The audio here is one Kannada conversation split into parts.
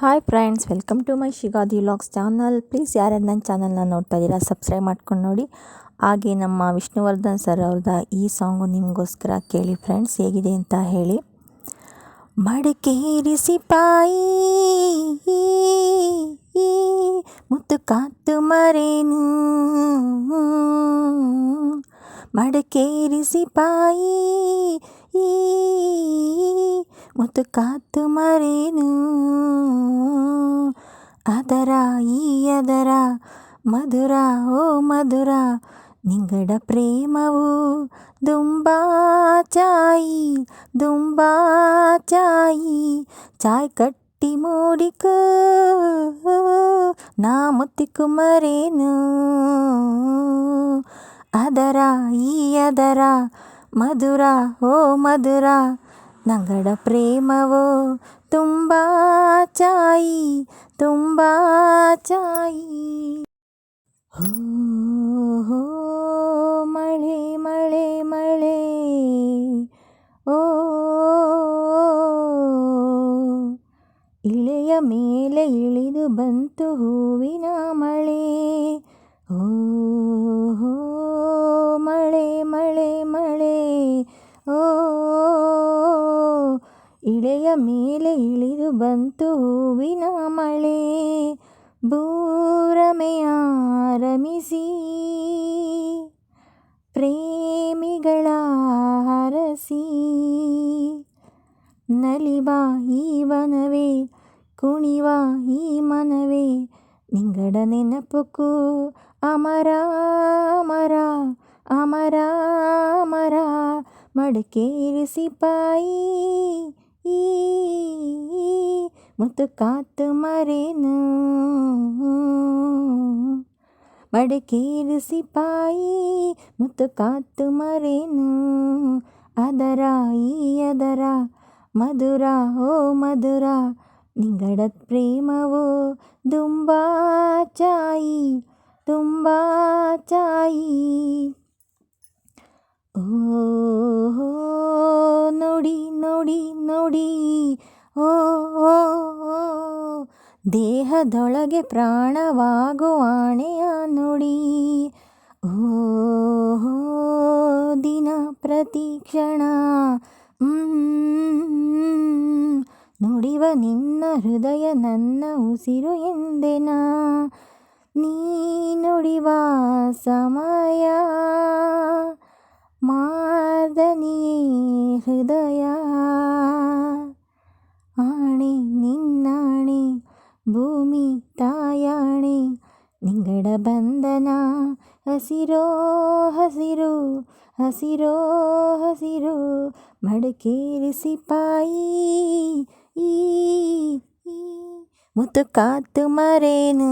Hi friends, welcome to my ಶಿಗಾದಿ vlogs channel. Please ಯಾರ್ಯಾರು ನನ್ನ ಚಾನಲ್ನ ನೋಡ್ತಾ ಇದ್ದೀರಾ, ಸಬ್ಸ್ಕ್ರೈಬ್ ಮಾಡ್ಕೊಂಡು ನೋಡಿ. ಹಾಗೆ ನಮ್ಮ ವಿಷ್ಣುವರ್ಧನ್ ಸರ್ ಅವ್ರದ್ದ ಈ ಸಾಂಗು ನಿಮಗೋಸ್ಕರ ಕೇಳಿ ಫ್ರೆಂಡ್ಸ್, ಹೇಗಿದೆ ಅಂತ ಹೇಳಿ. ಮಡಿಕೇರಿ ಸಿಪಾಯಿ ಮುತ್ತು ಕಾತು ಮರೇನು. ಮಡಿಕೇರಿ ಸಿಪಾಯಿ ಮುತ್ತು ಕಾತು ಮರೇನು ಅದರ ಈ ಅದರ ಮಧುರ ಓ ಮಧುರ ನಿಂಗಡ ಪ್ರೇಮವು ದುಂಬಾ ಚಾಯಿ ದುಂಬಾ ಚಾಯಿ ಚಾಯ್ ಕಟ್ಟಿ ಮೂಡಿಕ ನಾ ಮುತ್ತಿಕ್ಕು ಮರೇನು ಅದರ ಈ ಅದರ ಮಧುರ ಓ ಮಧುರ ನಂಗಡ ಪ್ರೇಮವೋ ತುಂಬ ಚಾಯಿ ತುಂಬ ಚಾಯಿ ಹೋ ಮಳೆ ಮಳೆ ಮಳೆ. ಓ, ಇಳೆಯ ಮೇಲೆ ಇಳಿದು ಬಂತು ಹೂವಿನ ಮಳೆ. ಓ ಮಳೆ ಮಳೆ ಮಳೆ. ಇಳೆಯ ಮೇಲೆ ಇಳಿದು ಬಂತು ಹೂವಿನ ಮಳೆ ಬೂರಮೆಯ ರಮಿಸಿ ಪ್ರೇಮಿಗಳ ಹರಸಿ ನಲಿವ ಈ ವನವೇ ಕುಣಿವ ಈ ಮನವೇ ನಿಂಗಡ ನೆನಪುಕು ಅಮರ ಅಮರ ಅಮರ ಅಮರ ಮಡಿಕೇರಿ ಸಿಪಾಯಿ മുത്തുക്കാത്ത് മറേനു. മടക്കേര് സിപ്പായി മുത്തുക്കാത്ത് മറേനു. അതരായി അതര മധുര ഓ മധുര നിങ്ങളുടെ പ്രേമവോ തുമ്പാ ചായി തുമ്പാ ചായി. ഓ ದೇಹದೊಳಗೆ ಪ್ರಾಣವಾಗುವಾಣೆಯ ನುಡಿ. ಓ ದಿನ ಪ್ರತಿ ಕ್ಷಣ ನುಡಿವ ನಿನ್ನ ಹೃದಯ ನನ್ನ ಉಸಿರು ಎಂದೆನ? ನೀ ನುಡಿವ ಸಮಯ ಮಾದನಿಯೇ ಹೃದಯ. ಆಣೆ ನಿನ್ನಾಣೆ ಭೂಮಿ ತಾಯಾಣೆ ನಿಂಗಡ ಬಂಧನ ಹಸಿರೋ ಹಸಿರು ಹಸಿರೋ ಹಸಿರು ಮಡಿಕೇರಿ ಸಿಪಾಯಿ ಈ ಮುತ್ತು ಕಾತು ಮರೇನು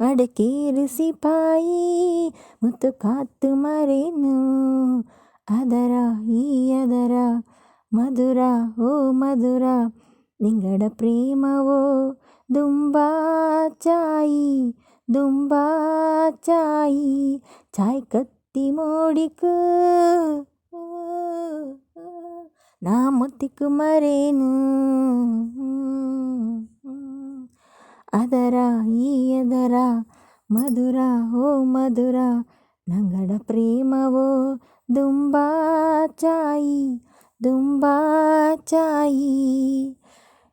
ಮಡಿಕೇರಿ ಸಿಪಾಯಿ ಮುತ್ತು ಕಾತು ಮರೇನು ಅದರ ಈ ಅದರ ಮಧುರ ಓ ಮಧುರ ನಿಂಗಡ ಪ್ರೇಮವೋ ದುಂಬಾ ಚಾಯಿ ದುಂಬಾ ಚಾಯಿ ಚಾಯ್ ಕತ್ತಿ ಮೋಡಿಕು ನಾ ಮುತ್ತಿಕ್ಕು ಮರೇನು ಅದರ ಈ ಅದರ ಮಧುರ ಓ ಮಧುರ ನಂಗಡ ಪ್ರೇಮವೋ ದುಂಬಾ ಚಾಯಿ ದುಂಬಾ ಚಾಯಿ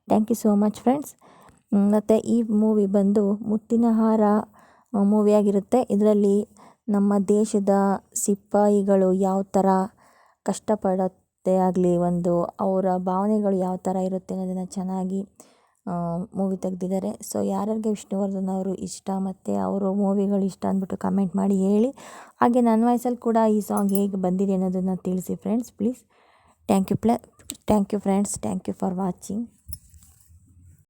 thank you so much friends ಮತ್ತು ಈ ಮೂವಿ ಬಂದು ಮುತ್ತಿನ ಹಾರ ಮೂವಿಯಾಗಿರುತ್ತೆ ಇದರಲ್ಲಿ ನಮ್ಮ ದೇಶದ ಸಿಪಾಯಿಗಳು ಯಾವ ಥರ ಕಷ್ಟಪಡುತ್ತೆ ಆಗಲಿ, ಒಂದು ಅವರ ಭಾವನೆಗಳು ಯಾವ ಥರ ಇರುತ್ತೆ ಅನ್ನೋದನ್ನು ಚೆನ್ನಾಗಿ ಮೂವಿ ತೆಗೆದಿದ್ದಾರೆ. ಸೊ ಯಾರ್ಯಾರಿಗೆ ವಿಷ್ಣುವರ್ಧನ್ ಅವರು ಇಷ್ಟ ಮತ್ತು ಅವರು ಮೂವಿಗಳು ಇಷ್ಟ ಅಂದ್ಬಿಟ್ಟು ಕಮೆಂಟ್ ಮಾಡಿ ಹೇಳಿ. ಹಾಗೆ ನನ್ನ ವಾಯ್ಸಲ್ಲಿ ಕೂಡ ಈ ಸಾಂಗ್ ಹೇಗೆ ಬಂದಿದೆ ಅನ್ನೋದನ್ನು ತಿಳಿಸಿ friends please thank you ಪ್ಲ thank you friends thank you for watching